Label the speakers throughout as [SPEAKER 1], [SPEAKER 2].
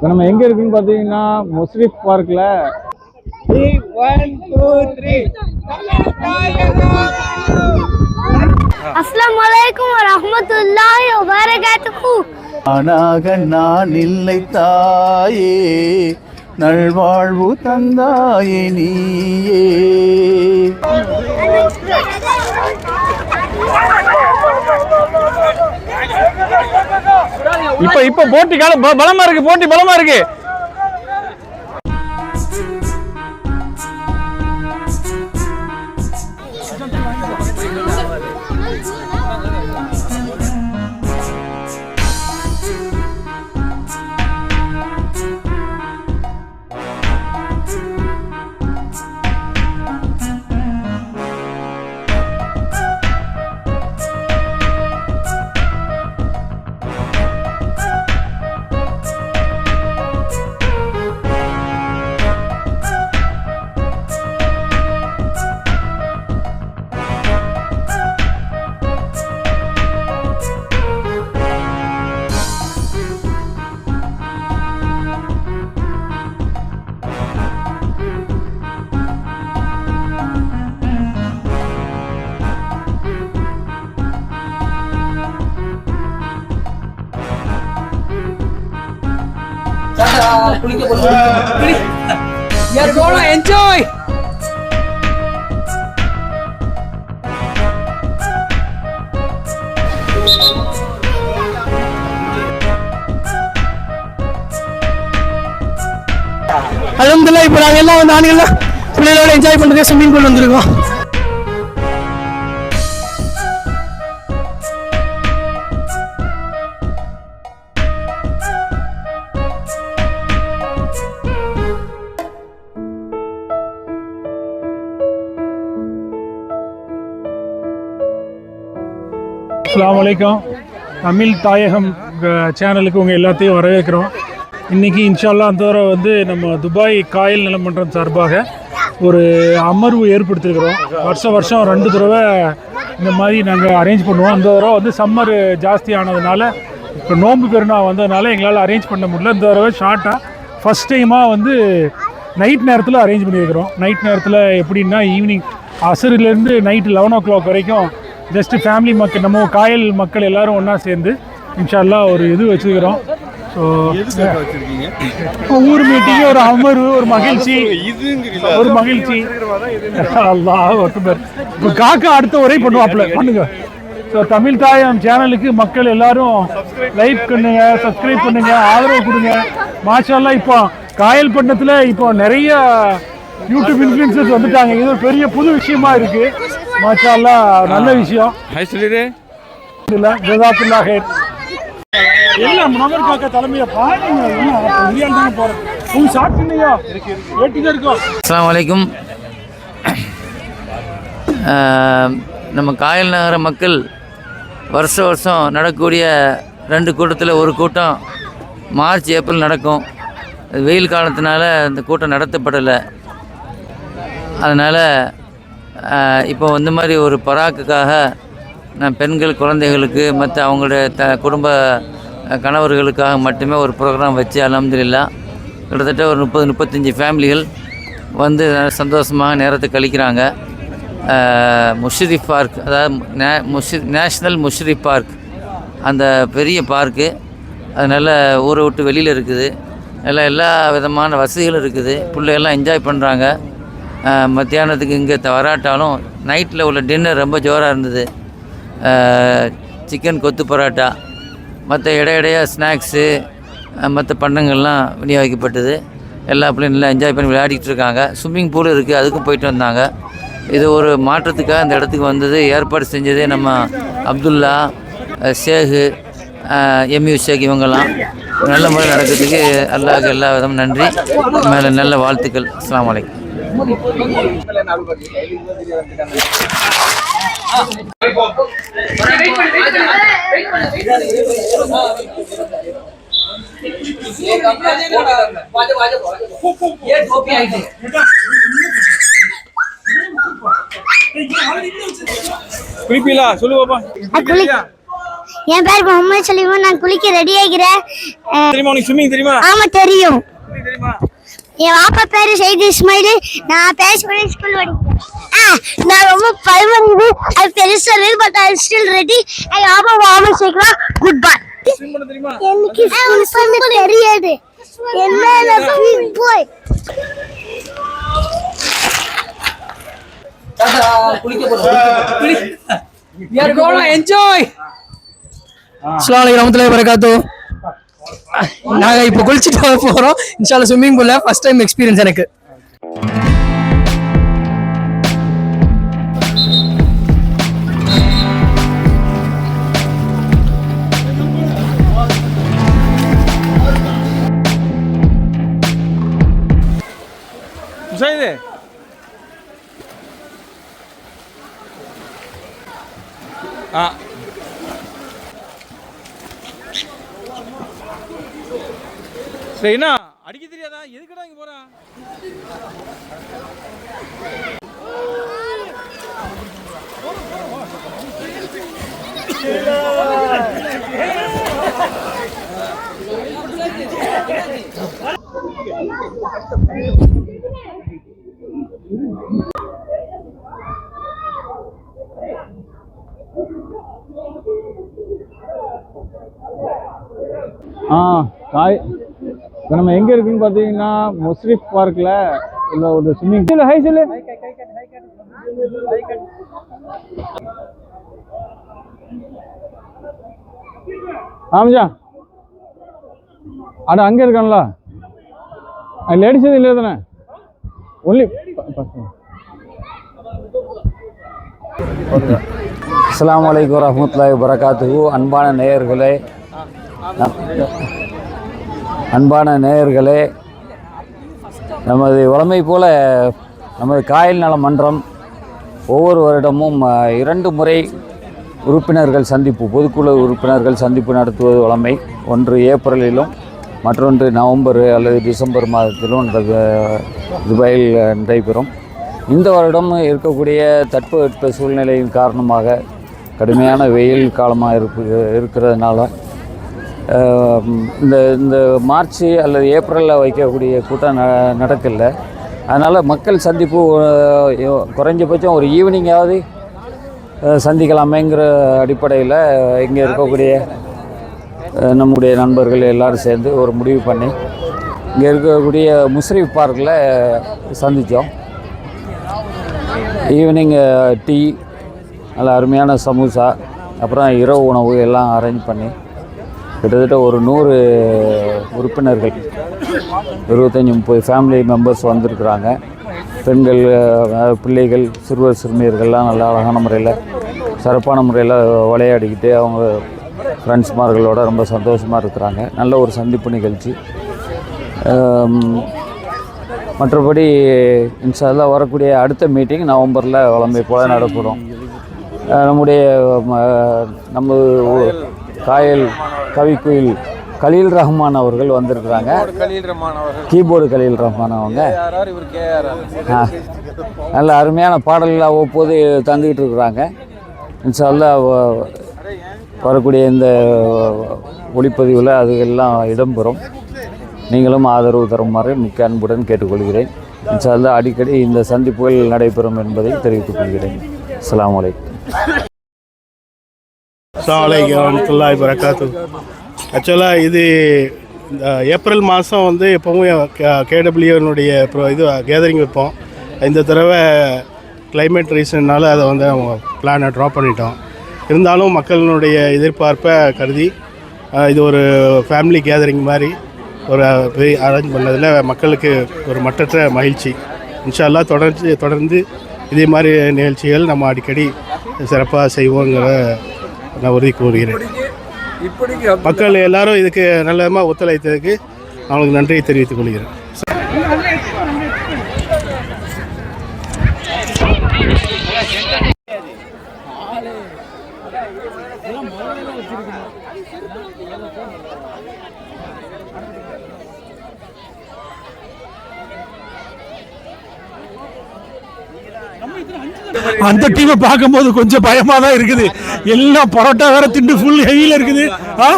[SPEAKER 1] இப்போ நம்ம எங்கே இருக்குன்னு பார்த்தீங்கன்னா முஸ்ரிஃப் பார்க்கில்
[SPEAKER 2] அஸ்லாம் வலைக்கும் வபரகாத்துஹு.
[SPEAKER 3] ஆனாக நான் இல்லை தாயே நல்வாழ்வு தந்தாயே நீயே.
[SPEAKER 1] இப்போ இப்போ போட்டி கால பலமா இருக்கு போட்டி பலமா இருக்கு.
[SPEAKER 4] Enjoy gonna enjoy. அலமதுல்லா இப்போ நாங்கள் எல்லாம் வந்து ஆண்கள்லாம் பிள்ளைகளோட என்ஜாய் பண்ணுறதுக்கு ஸ்விம்மிங் பூல் வந்திருக்கோம்
[SPEAKER 5] அஸ்லாம் வலைக்கம் தமிழ் தாயகம் சேனலுக்கு உங்கள் எல்லாத்தையும் வரவேற்கிறோம். இன்றைக்கி இன்ஷால்லா அந்த தடவை வந்து நம்ம துபாய் காயல் நிலமன்றம் சார்பாக ஒரு அமர்வு ஏற்படுத்தியிருக்கிறோம் வருஷம் வருஷம் ரெண்டு தடவை இந்த மாதிரி நாங்கள் அரேஞ்ச் பண்ணுவோம். அந்த தடவை வந்து சம்மர் ஜாஸ்தி ஆனதுனால இப்போ நோன்பு பெருநாள் வந்ததுனால எங்களால் அரேஞ்ச் பண்ண முடியல. இந்த தடவை ஷார்ட்டாக ஃபஸ்ட் டைமாக வந்து நைட் நேரத்தில் அரேஞ்ச் பண்ணியிருக்கிறோம். நைட் நேரத்தில் எப்படின்னா ஈவினிங் அசருலேருந்து நைட்டு லெவன் ஓ கிளாக் வரைக்கும் ஜஸ்ட் ஃபேமிலி மக்கள் நம்ம காயல் மக்கள் எல்லாரும் ஒன்றா சேர்ந்து இன்ஷால்லா ஒரு இது வச்சுக்கிறோம் ஸோ ஊர் மீட்டிங் ஒரு அமர்வு ஒரு மகிழ்ச்சி. ஒரு மகிழ்ச்சி. இப்போ காக்கா அடுத்த உரை பண்ணுவாப்ல பண்ணுங்க. ஸோ தமிழ் தாயம் சேனலுக்கு மக்கள் எல்லாரும் லைக் பண்ணுங்க சப்ஸ்கிரைப் பண்ணுங்க ஆதரவு கொடுங்க. மாஷால்லா இப்போ காயல்பட்டினத்தில் இப்போ நிறைய யூடியூப் இன்ஃப்ளூயன்சர்ஸ் வந்துட்டாங்க. இது ஒரு பெரிய புது விஷயமா இருக்கு. மாஷால்லா நல்ல விஷயம்.
[SPEAKER 1] சொல்லிடு.
[SPEAKER 5] இல்ல ஜசாத்துல்லா ஹேர். எல்லாம் தலைமையை பாருங்க இந்தியாவில் தானே உங்க ஏட்டிதான் இருக்கோம்
[SPEAKER 6] அஸ்ஸலாமு அலைக்கும். ஆஹ், நம்ம காயல் நகர மக்கள் வருஷ வருஷம் நடக்கக்கூடிய ரெண்டு கூட்டத்தில் ஒரு கூட்டம் மார்ச் ஏப்ரல் நடக்கும். வெயில் காலத்தினால அந்த கூட்டம் நடத்தப்படலை. அதனால் இப்போ இந்த மாதிரி ஒரு பராக்குக்காக நான் பெண்கள் குழந்தைகளுக்கு மற்ற அவங்களுடைய த குடும்ப கணவர்களுக்காக மட்டுமே ஒரு ப்ரோக்ராம் வச்சு அலமதுல்லா கிட்டத்தட்ட ஒரு முப்பது முப்பத்தஞ்சு ஃபேமிலிகள் வந்து சந்தோஷமாக நேரத்தை கழிக்கிறாங்க. முஷ்ரிஃப் பார்க் அதாவது நே முஷி நேஷ்னல் முஷ்ரிஃப் பார்க் அந்த பெரிய பார்க்கு அது நல்ல ஊரை விட்டு வெளியில் இருக்குது. நல்லா எல்லா விதமான வசதிகளும் இருக்குது. பிள்ளைகள்லாம் என்ஜாய் பண்ணுறாங்க மத்தியானத்துக்கு இங்கே வராட்டாலும் நைட்டில் உள்ள டின்னர் ரொம்ப ஜோராக இருந்தது. சிக்கன் கொத்து பரோட்டா மற்ற இடையிடையாக ஸ்நாக்ஸு மற்ற பண்டங்கள்லாம் விநியோகிக்கப்பட்டது. எல்லா பிள்ளைங்க நல்லா என்ஜாய் பண்ணி விளையாடிட்டு இருக்காங்க. ஸ்விம்மிங் பூல் இருக்குது அதுக்கும் போயிட்டு வந்தாங்க. இது ஒரு மாற்றத்துக்காக அந்த இடத்துக்கு வந்தது. ஏற்பாடு செஞ்சதே நம்ம அப்துல்லா ஷேகு எம்யூ ஷேக் இவங்கெல்லாம். நல்ல முறை நடக்கிறதுக்கு அல்லாஹ் எல்லா விதமும் நன்றி. மேலே நல்ல வாழ்த்துக்கள். அஸ்ஸலாமு அலைக்கும்
[SPEAKER 1] குளிப்பீங்களா சொல்லு பாப்பா
[SPEAKER 2] என் பேர் முகமது சலீமா நான் குளிக்க ரெடி ஆகிறேன்
[SPEAKER 1] தெரியுமா உனக்கு ஸ்விம்மிங் தெரியுமா?
[SPEAKER 2] ஆமா தெரியும். என் வாப்பா பேரு சைது இஸ்மாயில். நான் பேசுவேன் ஸ்கூல் படிக்கிறேன் ஆ, நான் ரொம்ப பயமறியுது அது பெருசா இல்லை பட் ஐ ஸ்டில் ரெடி எங்க அப்பா வாபஸ் சேர்க்கலாம் குட் பை எனக்கு ஸ்விம் தெரியாது. என்ன பிக் பாய்
[SPEAKER 4] என்ஜாய் அஸ்லாம் வலைக்கம் வரகாத்து நாங்கள் இப்போ குளிச்சுட்டு போகிறோம் இன்ஷால்லா ஸ்விம்மிங் பூலில் ஃபஸ்ட் டைம் எக்ஸ்பீரியன்ஸ் எனக்கு.
[SPEAKER 1] சரி என்ன? அடிக்க தெரியாதா? எதுக்குடா இங்கே போகிறான் ஆ காய் இப்போ நம்ம எங்கே இருக்குன்னு பார்த்தீங்கன்னா முஸ்ரிஃப் பார்க்கில் உள்ள ஒரு ஸ்விம்மிங் பூல் ஹை சொல்லு. ஆமாஜா. அட அங்கே இருக்கான்ல. லேடிஸ் எதுவும் இல்லை தானே? ஒன்லி
[SPEAKER 7] அஸ்லாம் வலைக்கம் வரமத்துல வரகாத்து அன்பான நேயர்களே அன்பான நேயர்களே நமது வளமை போல நமது காயல் நல மன்றம் ஒவ்வொரு வருடமும் இரண்டு முறை உறுப்பினர்கள் சந்திப்பு பொதுக்குழு உறுப்பினர்கள் சந்திப்பு நடத்துவது வளமை. ஒன்று ஏப்ரலிலும் மற்றொன்று நவம்பர் அல்லது டிசம்பர் மாதத்திலும் துபாயில் நடைபெறும். இந்த வருடம் இருக்கக்கூடிய தட்பவெட்ப சூழ்நிலையின் காரணமாக கடுமையான வெயில் காலமாக இருக்கு இருக்கிறதுனால இந்த இந்த மார்ச் அல்லது ஏப்ரலில் வைக்கக்கூடிய கூட்டம் ந நடக்கல. அதனால் மக்கள் சந்திப்பு குறைஞ்சபட்சம் ஒரு ஈவினிங்காவது சந்திக்கலாமேங்கிற அடிப்படையில் இங்கே இருக்கக்கூடிய நம்முடைய நண்பர்கள் எல்லோரும் சேர்ந்து ஒரு முடிவு பண்ணி இங்கே இருக்கக்கூடிய முஸ்ரீஃப் பார்க்கில் சந்தித்தோம் ஈவினிங் டீ நல்ல அருமையான சமோசா அப்புறம் இரவு உணவு எல்லாம் அரேஞ்ச் பண்ணி கிட்டத்தட்ட ஒரு நூறு உறுப்பினர்கள் இருபத்தஞ்சி முப்பது ஃபேமிலி மெம்பர்ஸ் வந்திருக்கிறாங்க. பெண்கள் பிள்ளைகள் சிறுவர் சிறுமியர்கள்லாம் நல்லா அழகான முறையில் சிறப்பான முறையில் விளையாடிக்கிட்டு அவங்க ஃப்ரெண்ட்ஸ்மார்களோட ரொம்ப சந்தோஷமாக இருக்கிறாங்க. நல்ல ஒரு சந்திப்பு நிகழ்ச்சி. மற்றபடி இன்ஷால்லா வரக்கூடிய அடுத்த மீட்டிங் நவம்பரில் வளமை போல் நடக்கிறோம் நம்முடைய நம்ம காயல் கவிக்குயில் கலீல் ரஹ்மான் அவர்கள் வந்திருக்கிறாங்க. கீபோர்டு கலீல் ரஹ்மான் அவங்க. நல்ல அருமையான பாடல்கள் அவ்வப்போது தந்துக்கிட்டு இருக்கிறாங்க. இன்ஷால்லா வரக்கூடிய இந்த ஒளிப்பதிவில் அது எல்லாம் இடம்பெறும். நீங்களும் ஆதரவு தருமாறு மிக்க அன்புடன் கேட்டுக்கொள்கிறேன். இன்ஷால்லா அடிக்கடி இந்த சந்திப்புகள் நடைபெறும் என்பதை தெரிவித்துக் கொள்கிறேன். அஸ்ஸலாமு அலைக்கும்.
[SPEAKER 8] அஸ்ஸலாமு அலைக்கும் வரகாத்து ஆக்சுவலாக இது இந்த ஏப்ரல் மாதம் வந்து எப்போவும் கேடபிள்யூனுடைய இது கேதரிங் வைப்போம். இந்த தடவை கிளைமேட் ரீசன்னால அதை வந்து அவங்க பிளானை ட்ராப் பண்ணிட்டோம். இருந்தாலும் மக்களினுடைய எதிர்பார்ப்பை கருதி இது ஒரு ஃபேமிலி கேதரிங் மாதிரி ஒரு பெரிய அரேஞ்ச் பண்ணதில் மக்களுக்கு ஒரு மட்டற்ற மகிழ்ச்சி. இன்ஷா அல்லாஹ் தொடர்ந்து தொடர்ந்து இதே மாதிரி நிகழ்ச்சிகள் நம்ம அடிக்கடி சிறப்பாக செய்வோங்கிற நான் உறுதி கூறுகிறேன். மக்கள் எல்லாரும் இதுக்கு நல்ல விதமாக ஒத்துழைத்ததுக்கு அவங்களுக்கு நன்றியை தெரிவித்துக் கொள்கிறேன்.
[SPEAKER 5] அந்த டீமை பார்க்கும்போது கொஞ்சம் பயமா தான் இருக்குது. எல்லாம் பரோட்டா வேற திண்டு ஃபுல் ஹெவியில இருக்குது. ஆ?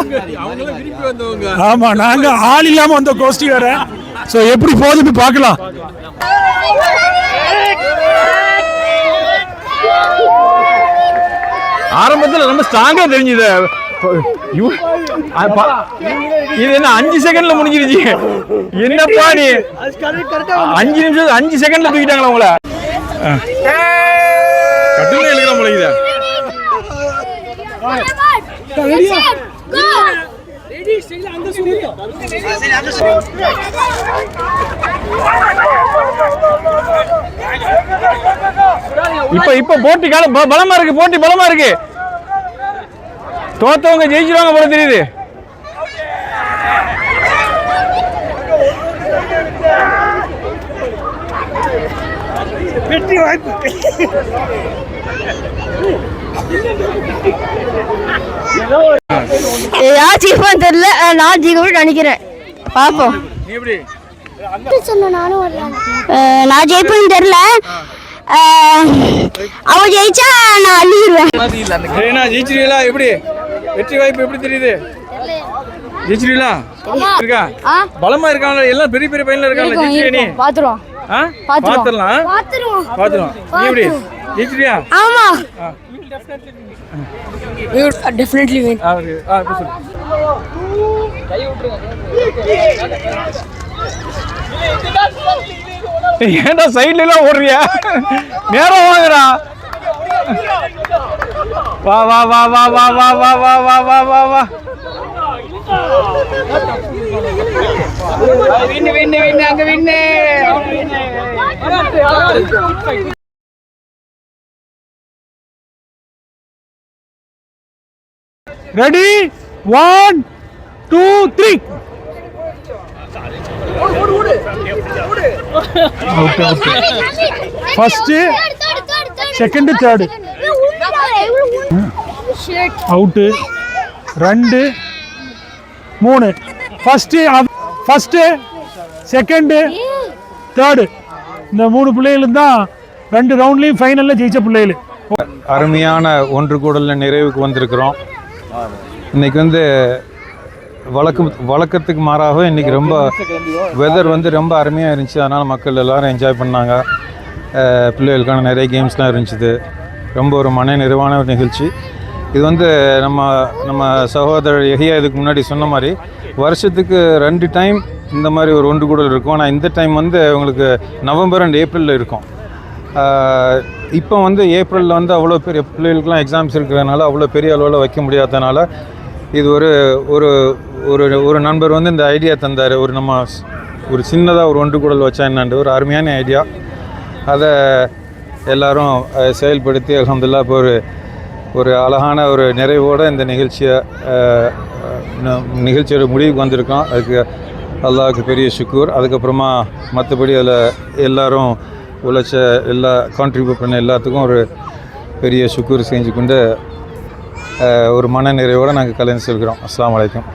[SPEAKER 5] ஆமா நாங்க ஆள் இல்லாம வந்த கோஷ்டி வேற. ஸோ எப்படி போகுதுன்னு பார்க்கலாம்.
[SPEAKER 1] ஆரம்பத்தில் ரொம்ப ஸ்ட்ராங்கா தெரிஞ்சுது. இது என்ன அஞ்சு செகண்ட்ல முடிஞ்சிருச்சு. என்னப்பா நீ? அஞ்சு நிமிஷம் அஞ்சு செகண்ட்ல தூக்கிட்டாங்களா உங்களை? முளைக்குதா இப்ப இப்ப போட்டி கால பலமா இருக்கு போட்டி பலமா இருக்கு. தோத்தவங்க ஜெயிச்சிருவாங்க போல தெரியுது. வெற்றி வாய்ப்பு.
[SPEAKER 2] யார் ஜீவன் தெரியல. நான் ஜீவன் நினைக்கிறேன். பாப்போம் நான் ஜெயிப்பேன்னு தெரியல. அவ ஜெயிச்சா நான்
[SPEAKER 1] அழுகிடுவேன் ஜெயிச்சிருவீங்களா? எப்படி? வெற்றி வாய்ப்பு எப்படி தெரியுது? ஜெயிச்சிருவீங்களா? இருக்கா? பலமா இருக்காங்களா எல்லாம் பெரிய பெரிய பையன்ல
[SPEAKER 2] இருக்காங்களா
[SPEAKER 1] ஜெயிச்சிருவே பாத்துடலாம் பாத்துடலாம் எப்படி ஜெயிச்சிருவியா
[SPEAKER 2] ஆமா
[SPEAKER 4] டெஃபினெட்லி வின்
[SPEAKER 1] ஆ, இப்ப சொல்லு. ஏய், ஏன்டா சைடுல எல்லாம் ஓடுறியா நேரம் வாங்குறா வா வா வா வா வா வா வா வா வா வா வா
[SPEAKER 5] ready one two three okay okay first second third out ரெண்டு மூணு ஃபர்ஸ்ட் ஃபஸ்ட்டு செகண்டு தேர்டு இந்த மூணு பிள்ளைகளும் தான் ரெண்டு ரவுண்ட்லேயும் ஃபைனலில் ஜெயித்த பிள்ளைகள்.
[SPEAKER 9] அருமையான ஒன்று கூடலில் நிறைவுக்கு வந்திருக்கிறோம். இன்னைக்கு வந்து வழக்கம் வழக்கத்துக்கு மாறாக இன்றைக்கி ரொம்ப வெதர் வந்து ரொம்ப அருமையாக இருந்துச்சு. அதனால் மக்கள் எல்லோரும் என்ஜாய் பண்ணாங்க. பிள்ளைகளுக்கான நிறைய கேம்ஸ்லாம் இருந்துச்சு. ரொம்ப ஒரு மன நிறைவான ஒரு நிகழ்ச்சி. இது வந்து நம்ம நம்ம சகோதரர் எஹியா இதுக்கு முன்னாடி சொன்ன மாதிரி வருஷத்துக்கு ரெண்டு டைம் இந்த மாதிரி ஒரு ஒன்று கூடல் இருக்கும். ஆனால் இந்த டைம் வந்து உங்களுக்கு நவம்பர் அண்ட் ஏப்ரலில் இருக்கும். இப்போ வந்து ஏப்ரலில் வந்து அவ்வளோ பெரிய பிள்ளைகளுக்குலாம் எக்ஸாம்ஸ் இருக்கிறதுனால அவ்வளோ பெரிய அளவில் வைக்க முடியாதனால இது ஒரு ஒரு ஒரு ஒரு நண்பர் வந்து இந்த ஐடியா தந்தார். ஒரு நம்ம ஒரு சின்னதாக ஒரு ஒன்று கூடல் வச்சா என்னண்டு ஒரு அருமையான ஐடியா அதை எல்லோரும் செயல்படுத்தி அலமதுல்லா இப்போ ஒரு ஒரு அழகான ஒரு நிறைவோடு இந்த நிகழ்ச்சியை நிகழ்ச்சியோட முடிவுக்கு வந்திருக்கோம். அதுக்கு அல்லாவுக்கு பெரிய சுக்கூர் அதுக்கப்புறமா மற்றபடி அதில் எல்லோரும் உழைச்ச எல்லா கான்ட்ரிபியூட் பண்ண எல்லாத்துக்கும் ஒரு பெரிய சுக்கூர் செஞ்சு கொண்டு ஒரு மன நிறைவோடு நாங்கள் கலந்து செல்கிறோம். அஸ்லாம் வலைக்கம்